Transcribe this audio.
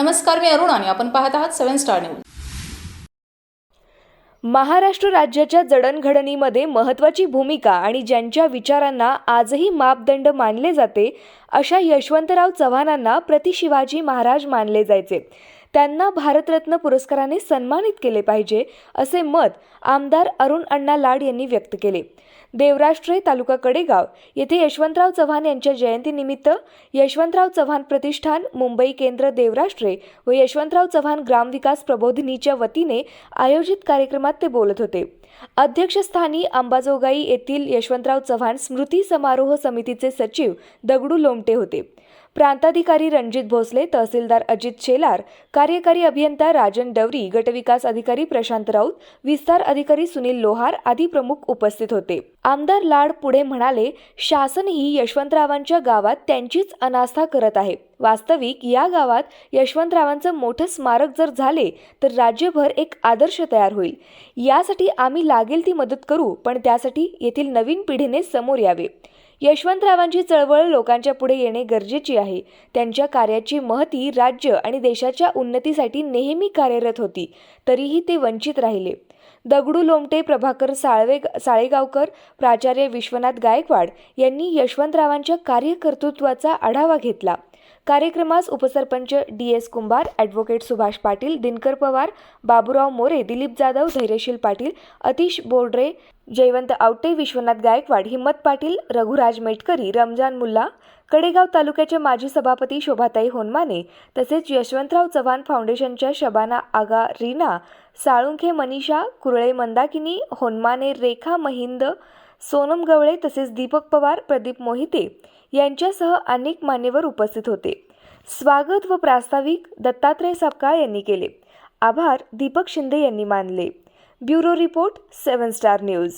नमस्कार मी अरुण आणि आपण पाहत आहात सेव्हन स्टार न्यूज. महाराष्ट्र राज्याच्या जडणघडणीमध्ये महत्त्वाची भूमिका आणि ज्यांच्या विचारांना आजही मापदंड मानले जाते अशा यशवंतराव चव्हाणांना प्रति शिवाजी महाराज मानले जायचे. त्यांना भारतरत्न पुरस्काराने सन्मानित केले पाहिजे असे मत आमदार अरुण अण्णा लाड यांनी व्यक्त केले. देवराष्ट्रे तालुका कडेगाव येथे यशवंतराव चव्हाण यांच्या जयंतीनिमित्त यशवंतराव चव्हाण प्रतिष्ठान मुंबई केंद्र देवराष्ट्रे व यशवंतराव चव्हाण ग्रामविकास प्रबोधिनीच्या वतीने आयोजित कार्यक्रमात ते बोलत होते. अध्यक्षस्थानी अंबाजोगाई येथील यशवंतराव चव्हाण स्मृती समारोह समितीचे सचिव दगडू लोमटे होते. प्रांताधिकारी रणजित भोसले तहसीलदार अजित शेलार कार्यकारी अभियंता राजन डवरी गटविकास अधिकारी प्रशांत राऊत विस्तार अधिकारी सुनील लोहार आदी प्रमुख उपस्थित होते. आमदार लाड पुढे म्हणाले शासनही यशवंतरावांच्या गावात त्यांचीच अनास्था करत आहे. वास्तविक या गावात यशवंतरावांचं मोठं स्मारक जर झाले तर राज्यभर एक आदर्श तयार होईल. यासाठी आम्ही लागेल ती मदत करू पण त्यासाठी येथील नवीन पिढीने समोर यावे. यशवंतरावांची चळवळ लोकांच्या पुढे येणे गरजेची आहे. त्यांच्या कार्याची महती राज्य आणि देशाच्या उन्नतीसाठी नेहमी कार्यरत होती तरीही ते वंचित राहिले. दगडू लोमटे प्रभाकर साळवे साळेगावकर प्राचार्य विश्वनाथ गायकवाड यांनी यशवंतरावांच्या कार्यकर्तृत्वाचा आढावा घेतला. कार्यक्रमास उपसरपंच D S Kumbhar advocate Subhash Patil Dinkar Pawar Baburao More Dilip Jadhav Dhairyasheel Patil Atish Borde Jaywant Awate Vishwanath Gaikwad Himmat Patil Raghuraj Metkari Ramzan Mulla Kadegaon तालुक्याचे माजी सभापती शोभाताई होनमाने तसेच यशवंतराव चव्हाण फाउंडेशनच्या शबाना आगा रीना साळुंखे मनीषा कुरळे मंदाकिनी होनमाने रेखा महिंद सोनम गवळे तसेच दीपक पवार प्रदीप मोहिते यांच्यासह अनेक मान्यवर उपस्थित होते. स्वागत व प्रास्ताविक दत्तात्रय सपकाळ यांनी केले. आभार दीपक शिंदे यांनी मानले. Bureau report seven star news.